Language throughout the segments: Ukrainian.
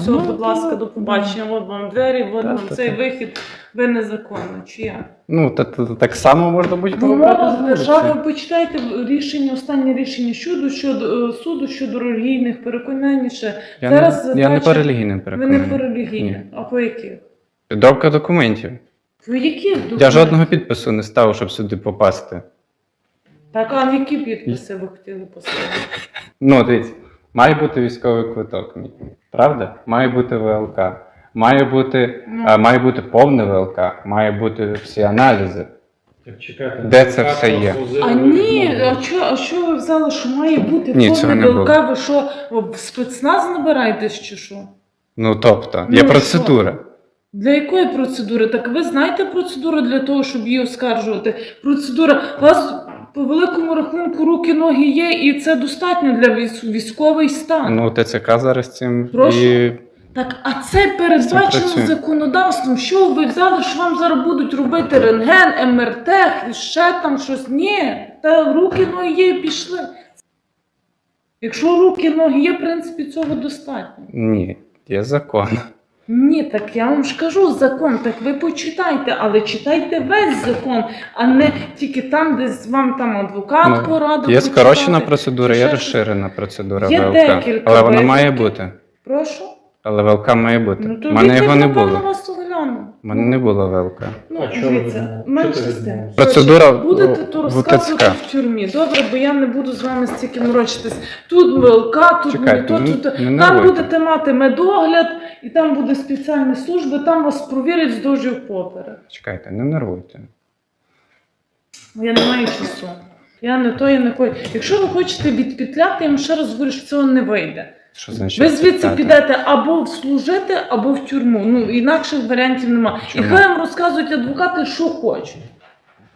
все, Ну, будь ласка, до побачення. От вам двері, от вам цей вихід. Ви незаконно. Чи як? Ну, та, та, та, так само можна будь Ну, з держави, почитайте рішення, останнє рішення щодо, щодо е, суду щодо релігійних переконань. Ще. Я, Зараз не, я не по релігійним Ви не по релігійних, Ні. а по яких? Підробка документів. По яких Я жодного підпису не ставив, щоб сюди попасти. Так, а на які підписи ви хотіли поставити? Ну, дивіться, має бути військовий квиток. Правда? Має бути ВЛК. Має бути, Ну. а, має бути повне ВЛК, має бути всі аналізи. Так, чекайте, Де це все є? А ні, а що, а що ви взяли, що має бути Ні, цього повне не ДЛК? було. Ви що, в спецназ набираєтесь чи що? Ну, тобто, Ну, є і процедура. Для якої процедури? Так ви знаєте процедуру для того, щоб її оскаржувати? Процедура. Вас по великому рахунку руки, ноги є, і це достатньо для військ- військовий стан. Ну, ТЦК зараз цим Прошу? і. Так, а це передбачено працює. законодавством. Що ви взяли, що вам зараз будуть робити рентген, МРТ, і ще там щось? Ні, та руки, ноги є, і пішли. Якщо руки, ноги є, в принципі, цього достатньо. Ні, є закон. Ні, так я вам ж кажу закон, так ви почитайте, але читайте весь закон, а не тільки там, де вам там адвокат Ну, порадив. Є скорочена процедура, є розширена процедура Є ВЛК. декілька Але вона має бути. Прошу. Але ВЛК має бути. Ну, У мене його не було. У мене не було ВЛК. Ну, А чого ви дивіться, менше Чого ти з тим. відмовились? Процедура Будете то в розказувати ТЦК. в тюрмі. Добре, бо я не буду з вами стільки морочитись. Тут ВЛК, тут Чекайте, то, ну, тут. не Там нервуйте. будете мати медогляд, і там буде спеціальні служби, там вас провірять з дожів поперек. Чекайте, не нервуйте. Бо Я не маю часу. Я не то, я не кой. Якщо ви хочете відпетляти, я вам ще раз говорю, що цього не вийде. Що значить? Ви звідси питати? підете або в служити, або в тюрму. Ну інакших варіантів немає. І хай вам розказують адвокати, що хочуть.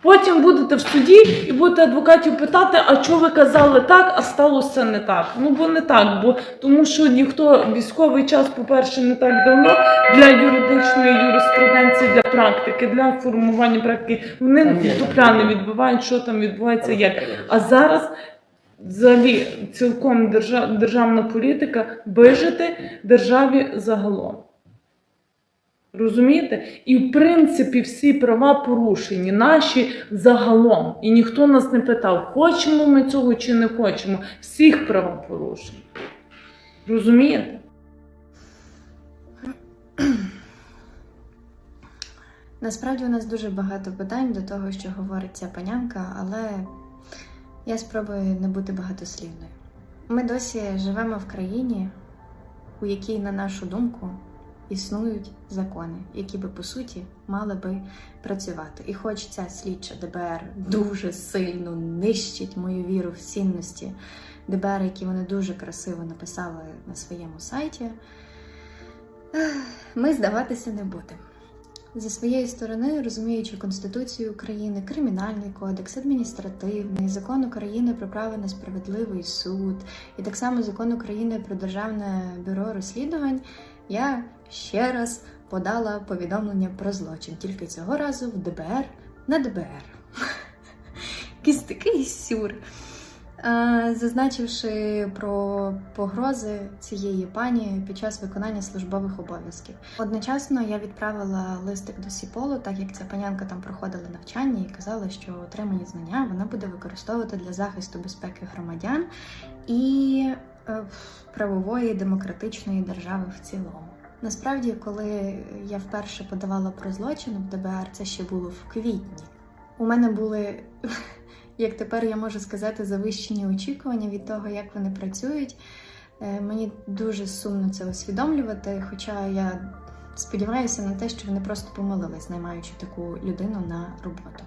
Потім будете в суді і будете адвокатів питати, а чого ви казали так, а сталося не так. Ну бо не так, бо тому що ніхто військовий час, по-перше, не так давно для юридичної юриспруденції, для практики, для формування практики. Вони дупля не відбивають, що там відбувається, як. А зараз взагалі цілком держа- державна політика вижити державі загалом. Розумієте? І в принципі всі права порушені, наші загалом. І ніхто нас не питав, хочемо ми цього чи не хочемо. Всіх права порушені. Розумієте? Насправді у нас дуже багато питань до того, що говорить ця панянка, але я спробую не бути багатослівною. Ми досі живемо в країні, у якій, на нашу думку, існують закони, які би по суті мали би працювати. І хоч ця слідча ДБР дуже сильно нищить мою віру в цінності ДБР, які вони дуже красиво написали на своєму сайті, ми здаватися не будемо. Зі своєї сторони, розуміючи Конституцію України, Кримінальний кодекс, адміністративний, закон України про право на справедливий суд, і так само закон України про Державне бюро розслідувань, я ще раз подала повідомлення про злочин, тільки цього разу в ДБР на ДБР. Якийсь такий сюр. Е, Зазначивши про погрози цієї пані під час виконання службових обов'язків. Одночасно я відправила листик до Сіполу, так як ця панянка там проходила навчання і казала, що отримані знання вона буде використовувати для захисту безпеки громадян і е, правової демократичної держави в цілому. Насправді, коли я вперше подавала про злочин в ДБР, це ще було в квітні. У мене були як тепер я можу сказати, завищені очікування від того, як вони працюють. Е, Мені дуже сумно це усвідомлювати, хоча я сподіваюся на те, що вони просто помилились, наймаючи таку людину на роботу.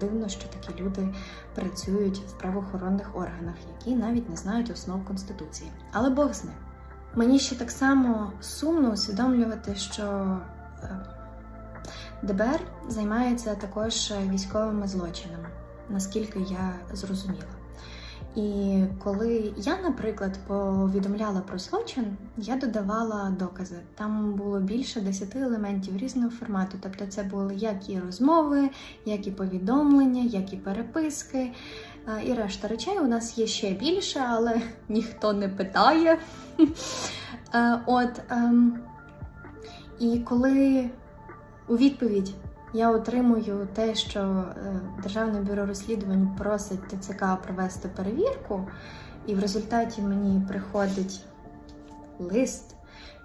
Дивно, що такі люди працюють в правоохоронних органах, які навіть не знають основ Конституції. Але Бог з ним. Мені ще так само сумно усвідомлювати, що е, ДБР займається також військовими злочинами наскільки я зрозуміла. І коли я, наприклад, повідомляла про злочин, я додавала докази. Там було більше 10 елементів різного формату. Тобто, це були як і розмови, як і повідомлення, як і переписки. І решта речей у нас є ще більше, але ніхто не питає. Е, От ем, і коли у відповідь я отримую те, що е, Державне бюро розслідувань просить ТЦК провести перевірку, і в результаті мені приходить лист,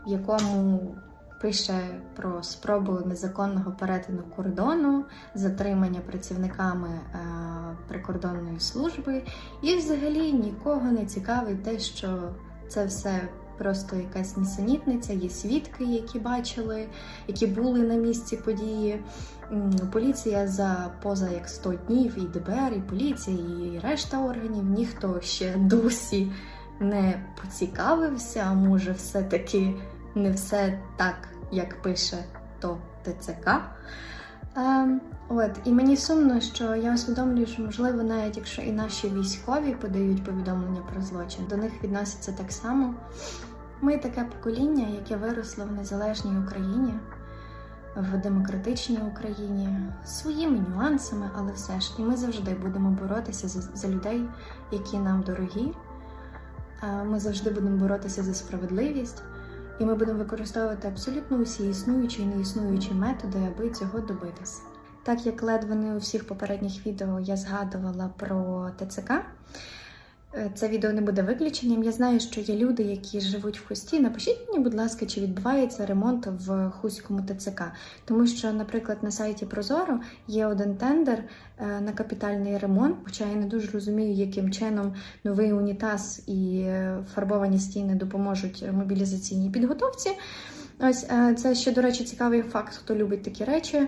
в якому пише про спробу незаконного перетину кордону, затримання працівниками е, прикордонної служби, і взагалі нікого не цікавить те, що це все просто якась нісенітниця, є свідки, які бачили, які були на місці події. Поліція за поза як 100 днів, і ДБР, і поліція, і решта органів, ніхто ще досі не поцікавився, а може, все-таки не все так, як пише то ТЦК. От, і мені сумно, що я усвідомлюю, що можливо, навіть якщо і наші військові подають повідомлення про злочин, до них відносяться так само. Ми таке покоління, яке виросло в незалежній Україні, в демократичній Україні, своїми нюансами, але все ж і ми завжди будемо боротися за, за людей, які нам дорогі. Е, Ми завжди будемо боротися за справедливість, і ми будемо використовувати абсолютно усі існуючі і неіснуючі методи, аби цього добитися. Так як ледве не у всіх попередніх відео я згадувала про ТЦК, е, це відео не буде виключенням. Я знаю, що є люди, які живуть в Хусті. Напишіть мені, будь ласка, чи відбувається ремонт в Хуському ТЦК. Тому що, наприклад, на сайті Прозоро є один тендер е, на капітальний ремонт, хоча я не дуже розумію, яким чином новий унітаз і е, фарбовані стіни допоможуть мобілізаційній підготовці. Ось е, це ще, до речі, цікавий факт, хто любить такі речі.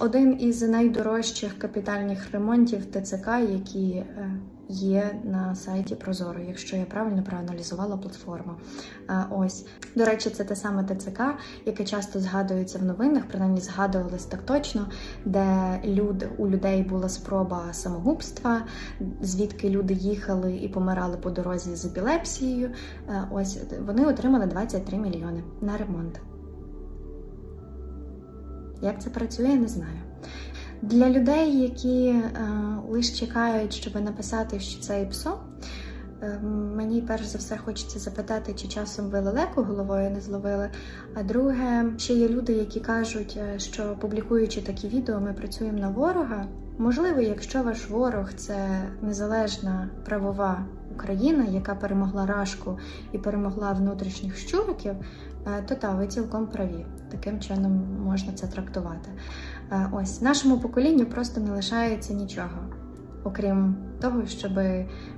Один із найдорожчих капітальних ремонтів ТЦК, які е, є на сайті Прозоро, якщо я правильно проаналізувала платформу. Ось до речі, це те саме ТЦК, яке часто згадується в новинах, принаймні згадувалось так точно, де люд, у людей була спроба самогубства, звідки люди їхали і помирали по дорозі з епілепсією. Ось вони отримали 23 мільйони на ремонт. Як це працює, не знаю. Для людей, які е, лише чекають, щоб написати, що це ІПСО, е, мені перш за все хочеться запитати, чи часом ви лелеку головою не зловили. А друге, ще є люди, які кажуть, е, що публікуючи такі відео, ми працюємо на ворога. Можливо, якщо ваш ворог це незалежна правова Україна, яка перемогла Рашку і перемогла внутрішніх щуриків, то та ви цілком праві. Таким чином можна це трактувати. Е, Ось нашому поколінню просто не лишається нічого, окрім того, щоб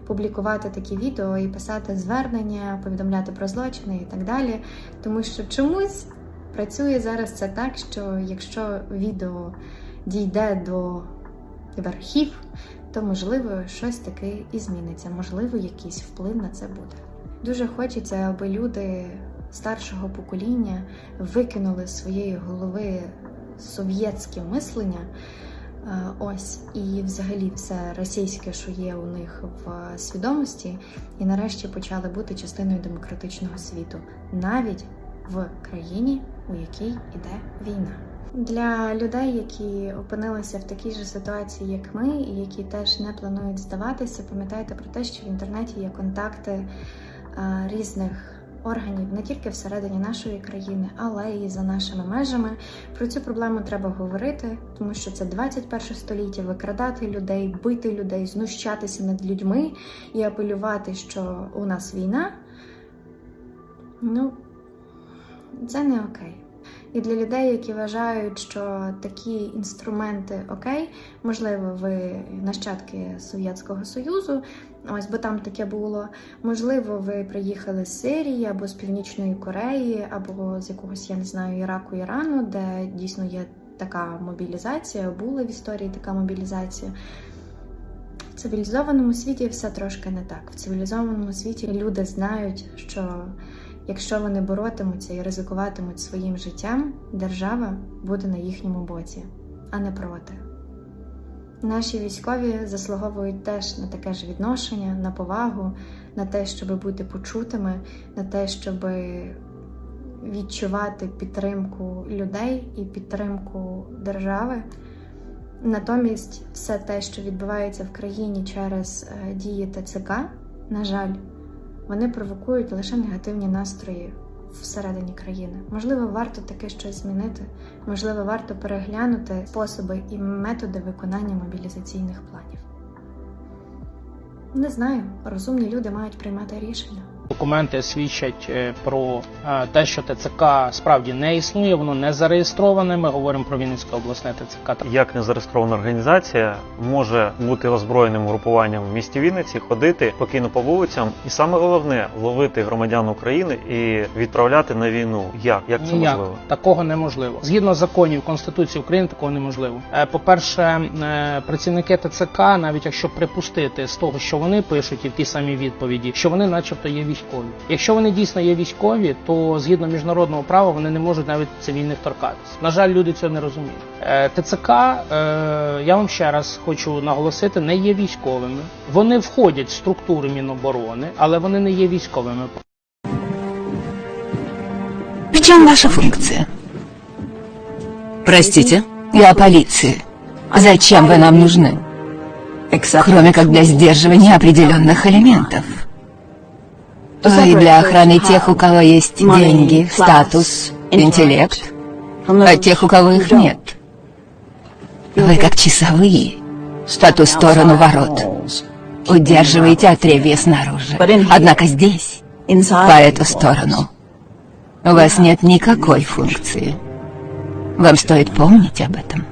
публікувати такі відео і писати звернення, повідомляти про злочини і так далі. Тому що чомусь працює зараз це так, що якщо відео дійде до верхів, то можливо щось таке і зміниться, можливо, якийсь вплив на це буде. Дуже хочеться, аби люди старшого покоління викинули з своєї голови совєтське мислення. е, Ось і взагалі все російське, що є у них в свідомості, і нарешті почали бути частиною демократичного світу, навіть в країні, у якій іде війна. Для людей, які опинилися в такій же ситуації, як ми, і які теж не планують здаватися, пам'ятайте про те, що в інтернеті є контакти е, різних органів не тільки всередині нашої країни, але і за нашими межами. Про цю проблему треба говорити, тому що це 21 століття викрадати людей, бити людей, знущатися над людьми і апелювати, що у нас війна. Ну, це не окей. І для людей, які вважають, що такі інструменти окей, можливо, ви нащадки Совєтського Союзу, ось бо там таке було. Можливо, ви приїхали з Сирії або з Північної Кореї, або з якогось, я не знаю, Іраку, Ірану, де дійсно є така мобілізація, була в історії така мобілізація. В цивілізованому світі все трошки не так. В цивілізованому світі люди знають, що якщо вони боротимуться і ризикуватимуть своїм життям, держава буде на їхньому боці, а не проти. Наші військові заслуговують теж на таке ж відношення, на повагу, на те, щоб бути почутими, на те, щоб відчувати підтримку людей і підтримку держави. Натомість, все те, що відбувається в країні через е, дії ТЦК, на жаль, вони провокують лише негативні настрої всередині країни. Можливо, варто таке щось змінити, можливо, варто переглянути способи і методи виконання мобілізаційних планів. Не знаю, розумні люди мають приймати рішення. Документи свідчать е, про е, те, що ТЦК справді не існує, воно не зареєстроване. Ми говоримо про Вінницьке обласне ТЦК. Як незареєстрована організація може бути озброєним групуванням в місті Вінниці, ходити спокійно по вулицям, і саме головне ловити громадян України і відправляти на війну. Як? Як це Ніяк можливо? такого неможливо. Згідно законів Конституції України, такого неможливо. Е, По-перше, е, працівники ТЦК, навіть якщо припустити з того, що вони пишуть і в тій самій відповіді, що вони, начебто, є військові. Якщо вони дійсно є військові, то згідно міжнародного права вони не можуть навіть цивільних торкатися. На жаль, люди цього не розуміють. Е, ТЦК, е, я вам ще раз хочу наголосити, не є військовими. Вони входять в структури Міноборони, але вони не є військовими. В чем ваша функция? Простите, я о полиции. Зачем вы нам нужны? Кроме как для сдерживания определенных элементов. Вы для охраны тех, у кого есть деньги, статус, интеллект, а тех, у кого их нет. Вы как часовые, по ту сторону ворот. Удерживаете отребье снаружи. Однако здесь, по эту сторону, у вас нет никакой функции. Вам стоит помнить об этом.